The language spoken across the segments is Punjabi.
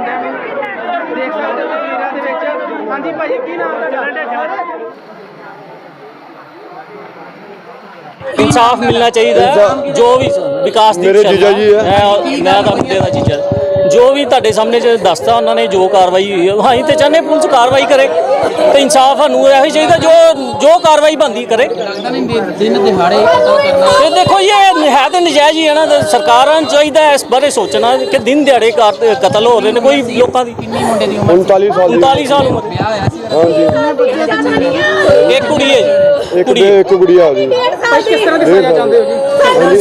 ਦੇਖ ਸਕਦੇ ਹੋ ਤਸਵੀਰਾਂ ਦੇ ਵਿੱਚ ਹਾਂਜੀ ਭਾਜੀ ਕੀ ਨਾਮ ਤੁਹਾਡਾ ਇਨਸਾਫ ਮਿਲਣਾ ਚਾਹੀਦਾ ਹੈ। ਜੋ ਵੀ ਵਿਕਾਸ ਦੀ ਮੇਰੇ ਜੀਜਾ ਜੀ ਹੈ। ਮੈਂ ਮੈਂ ਤਾਂ ਮੁੰਡੇ ਦਾ ਜੀਜਾ ਜੋ ਵੀ ਤੁਹਾਡੇ ਸਾਹਮਣੇ ਜੇ ਦੱਸਤਾ ਉਹਨਾਂ ਨੇ ਜੋ ਕਾਰਵਾਈ ਹੋਈ ਹੈ ਹਾਂ ਅਸੀਂ ਤੇ ਚਾਹੁੰਦੇ ਪੁਲਿਸ ਕਾਰਵਾਈ ਕਰੇ ਤੇ ਇਨਸਾਫ ਸਾਨੂੰ ਇਹੋ ਹੀ ਚਾਹੀਦਾ ਜੋ ਜੋ ਕਾਰਵਾਈ ਬੰਦੀ ਕਰੇ। ਦਿਨ ਦਿਹਾੜੇ ਤੇ ਦੇਖੋ ਇਹ ਹੈ ਤੇ ਨਜਾਇਜ਼ ਹੀ ਹੈ ਨਾ ਸਰਕਾਰਾਂ ਨੂੰ ਚਾਹੀਦਾ ਹੈ ਇਸ ਬਾਰੇ ਸੋਚਣਾ ਕਿ ਦਿਨ ਦਿਹਾੜੇ ਕਤਲ ਹੋ ਰਹੇ ਨੇ ਕੋਈ ਲੋਕਾਂ ਦੀ। ਕਿੰਨੀ ਮੁੰਡੇ ਦੀ ਉਮਰ 39 ਸਾਲ ਦੀ। 39 ਸਾਲ ਉਮਰ। ਵਿਆਹ ਹੋਇਆ ਸੀ। ਹਾਂਜੀ। ਇੱਕ ਕੁੜੀ ਹੈ ਜੀ ਇੱਕ ਇੱਕ ਗੁੜੀਆ ਉਹਦੀ ਕਿਸ ਤਰ੍ਹਾਂ ਦੀ ਸਜ਼ਾ ਚਾਹੁੰਦੇ ਹੋ ਜੀ? ਇਹ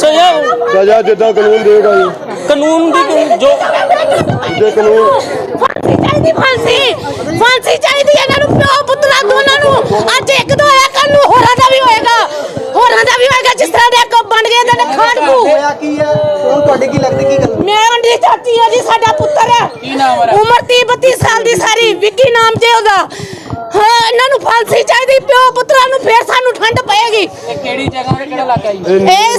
ਸਜ਼ਾ ਜਿੱਦਾਂ ਕਾਨੂੰਨ ਦੇਗਾ ਜੀ। ਕਾਨੂੰਨ ਦੀ ਜੋ ਜੇ ਕਾਨੂੰਨ ਫਾਂਸੀ ਚਾਹੀਦੀ ਫਾਂਸੀ। ਫਾਂਸੀ ਚਾਹੀਦੀ ਹੈ ਇਹਨਾਂ ਨੂੰ ਪਿਓ ਪੁੱਤਰਾ ਦੋਨਾਂ ਨੂੰ। ਅੱਜ ਇੱਕ ਦਾ ਹੋਇਆ ਕੱਲ ਨੂੰ ਹੋਰਾਂ ਦਾ ਵੀ ਹੋਏਗਾ। ਹੋਰਾਂ ਦਾ ਵੀ ਹੋਏਗਾ ਜਿਸ ਤਰ੍ਹਾਂ ਦੇ ਅੱਗੋਂ ਬਣ ਗਏ ਇਹਨਾਂ ਨੇ ਖਾੜਕੂ ਹੋਇਆ ਕੀ ਹੈ? ਹੁਣ ਤੁਹਾਡੇ ਕੀ ਲੱਗਦਾ ਕੀ ਗੱਲ ਮੈਂ ਮੰਡੀ ਚਾਚੀ ਆ ਜੀ ਸਾਡਾ ਪੁੱਤਰ ਹੈ। ਕੀ ਨਾਮ ਹੈ? ਉਮਰ 30 32 ਸਾਲ ਦੀ ਸਾਰੀ ਵਿੱਕੀ ਨਾਮ ਜੇ ਉਹਦਾ। ਹਾਂ ਇਹਨਾਂ ਨੂੰ ਫਾਂਸੀ ਚਾਹੀਦੀ ਪਿਓ ਪੁੱਤਰਾਂ ਨੂੰ ਫੇਰ ਸਾਨੂੰ ਠੰਡ ਪਏਗੀ। ਇਹ ਕਿਹੜੀ ਜਗ੍ਹਾ ਤੇ ਕਿਹੜਾ ਇਲਾਕਾ ਜੀ? ਇਹ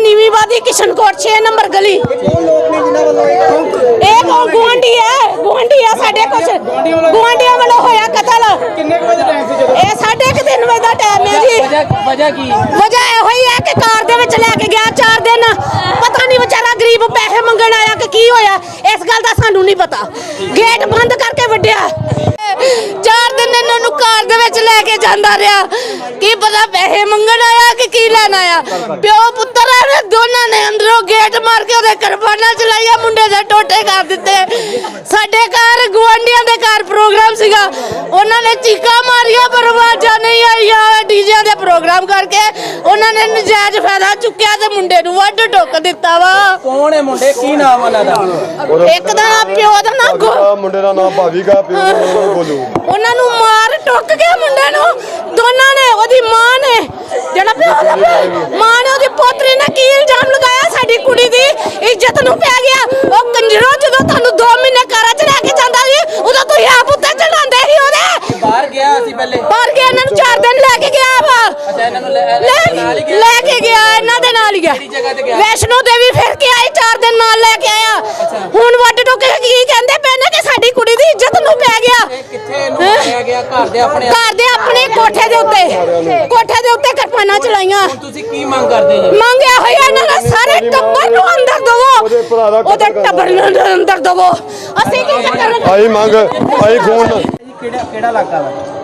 ਇਸਲਾਮਾਬਾਦ ਨੀਵੀਂਵਾਦੀ ਕਿਸ਼ਨਕੋਟ 6 ਨੰਬਰ ਗਲੀ। ਕੌਣ ਲੋਕ ਨੇ ਜਿਨ੍ਹਾਂ ਵੱਲੋਂ ਇਹ ਗੁਆਂਢੀ ਹੈ ਗੁਆਂਢੀ ਹੈ ਸਾਡੇ ਕੁਛ। ਗੁਆਂਢੀਆਂ ਵੱਲੋਂ ਹੋਇਆ ਕਤਲ। ਕਿੰਨੇ ਕੁ ਵਜੇ ਟਾਈਮ ਸੀ ਜਦੋਂ? ਇਹ ਸਾਢੇ ਕੁ ਤਿੰਨ ਵਜੇ ਦਾ ਟਾਈਮ ਹੈ ਜੀ। ਵਜ੍ਹਾ ਵਜ੍ਹਾ ਕੀ? ਵਜ੍ਹਾ ਇਹੋ ਹੀ ਹੈ ਕਿ ਕਾਰ ਦੇ ਵਿੱਚ ਲੈ ਕੇ ਗਿਆ ਚਾਰ ਦਿਨ। ਪਤਾ ਨਹੀਂ ਵਿਚਾਰਾ ਗਰੀਬ ਪੈਸੇ ਮੰਗਣ ਆਇਆ ਕਿ ਕੀ ਹੋਇਆ। ਇਸ ਗੱਲ ਦਾ ਸਾਨੂੰ ਨਹੀਂ ਪਤਾ। ਗੇਟ ਬੰਦ ਕਰਕੇ ਵੱਡਿਆ ਇਹਨਾਂ ਨੂੰ ਕਾਰ ਦੇ ਵਿੱਚ ਲੈ ਕੇ ਜਾਂਦਾ ਰਿਹਾ। ਕੀ ਪਤਾ ਪੈਸੇ ਮੰਗਣ ਆਇਆ ਕਿ ਕੀ ਲੈਣ ਆਇਆ। ਪਿਓ ਪੁੱਤਰ ਨੇ, ਦੋਨਾਂ ਨੇ ਅੰਦਰੋਂ ਗੇਟ ਮਾਰ ਕੇ ਉਹਦੇ ਕਰਬਾਨਾ ਚਲਾਈਆ, ਮੁੰਡੇ ਦੇ ਟੋਟੇ ਕਰ ਦਿੱਤੇ। ਸਾਡੇ ਘਰ ਗੁਆਂਢੀਆਂ ਦੇ ਘਰ ਪ੍ਰੋਗਰਾਮ ਸੀਗਾ। ਉਹਨਾਂ ਨੇ ਚੀਕਾਂ ਮਾਰੀਆਂ, ਪਰ ਆਵਾਜ਼ਾਂ ਨਹੀਂ ਆਈਆਂ। ਡੀਜੇ ਦੇ ਪ੍ਰੋਗਰਾਮ ਕਰਕੇ ਉਹਨਾਂ ਨੇ ਨਜਾਇਜ਼ ਫਾਇਦਾ ਚੁੱਕਿਆ ਤੇ ਮੁੰਡੇ ਨੂੰ ਵੱਢ ਟੁੱਕ ਦਿੱਤਾ ਵਾ। ਕੌਣ ਹੈ ਮੁੰਡੇ? ਕੀ ਨਾਮ ਉਹਨਾਂ ਦਾ? ਇੱਕ ਦਾ ਨਾਂ ਪਿਓ ਦਾ ਨਾਂ ਗੋ ਮੁੰਡੇ ਦਾ ਨਾਮ ਭਾਵੀਗਾ ਪਿਓ ਦਾ ਨਾਮ ਗੋਲੂ ਉਹਨਾਂ ਨੂੰ ਮਾਰ ਟੁੱਕ ਗਿਆ ਮੁੰਡੇ ਨੂੰ। ਦੋਨਾਂ ਨੇ ਉਹਦੀ ਮਾਂ ਨੇ ਜਿਹੜਾ ਪਿਓ ਦਾ ਮਾਂ ਨੇ ਉਹਦੀ ਪੋਤਰੀ ਨੇ ਕੀ ਇਲਜ਼ਾਮ ਲਗਾਇਆ? ਸਾਡੀ ਕੁੜੀ ਦੀ ਇੱਜ਼ਤ ਨੂੰ ਪੈ ਗਿਆ। ਉਹ ਕੰਜਰੋ ਜਦੋਂ ਤੁਹਾਨੂੰ 2 ਮਹੀਨੇ ਘਰਾਂ 'ਚ ਰਹਿ ਕੇ ਜਾਂਦਾ ਸੀ ਉਦੋਂ ਤੁਸੀਂ ਆਪ ਉੱਤੇ ਚੜਾਉਂਦੇ ਸੀ ਉਹਦੇ ਬਾਹਰ ਗਿਆ ਸੀ ਪਹਿਲੇ ਬਾਹਰ ਗਿਆ ਇਹਨਾਂ ਨੂੰ 4 ਦਿਨ ਲੈ ਕੇ ਗਿਆ ਵਾ ਅੱਛਾ ਇਹਨਾਂ ਨੂੰ ਲੈ ਲੈ ਕੇ ਗਿਆ ਇਹਨਾਂ ਦੇ ਨਾਲ ਹੀ ਗਿਆ? ਵੈਸ਼ਨੋ ਦੇਵੀ ਫਿਰ ਕੇ ਆਏ 4 ਦਿਨ ਨਾਲ ਲੈ ਕੇ ਆਇਆ। ਹੁਣ ਵੱਡ ਟੁੱਕ ਕੇ ਕਹਿੰਦੇ ਪਏ ਨੇ ਕਿ ਸਾਡੀ ਕੁੜੀ ਦੀ ਇੱਜ਼ਤ ਨੂੰ ਪੈ ਗਿਆ? ਕਿੱਥੇ ਘਰ ਦੇ ਆਪਣੇ ਘਰ ਦੇ ਆਪਣੇ ਕੋਠੇ ਦੇ ਉੱਤੇ। ਕੋਠੇ ਦੇ ਉੱਤੇ ਕਿਰਪਾਨਾਂ ਚਲਾਈਆਂ। ਤੁਸੀਂ ਕੀ ਮੰਗ ਕਰਦੇ ਜੀ? ਮੰਗਿਆ ਹੋਇਆ ਇਹਨਾਂ ਦਾ ਸਾਰੇ ਟੱਬਰ ਨੂੰ ਅੰਦਰ ਦਵੋ। ਉਹਦੇ। ਟੱਬਰ ਨੂੰ ਅੰਦਰ ਦਵੋ। ਅਸੀਂ ਕੀ ਕਰਨਾ ਆਈ ਮੰਗ ਆਈ ਖੂਨ। ਕਿਹੜਾ ਕਿਹੜਾ ਇਲਾਕਾ ਵਾ?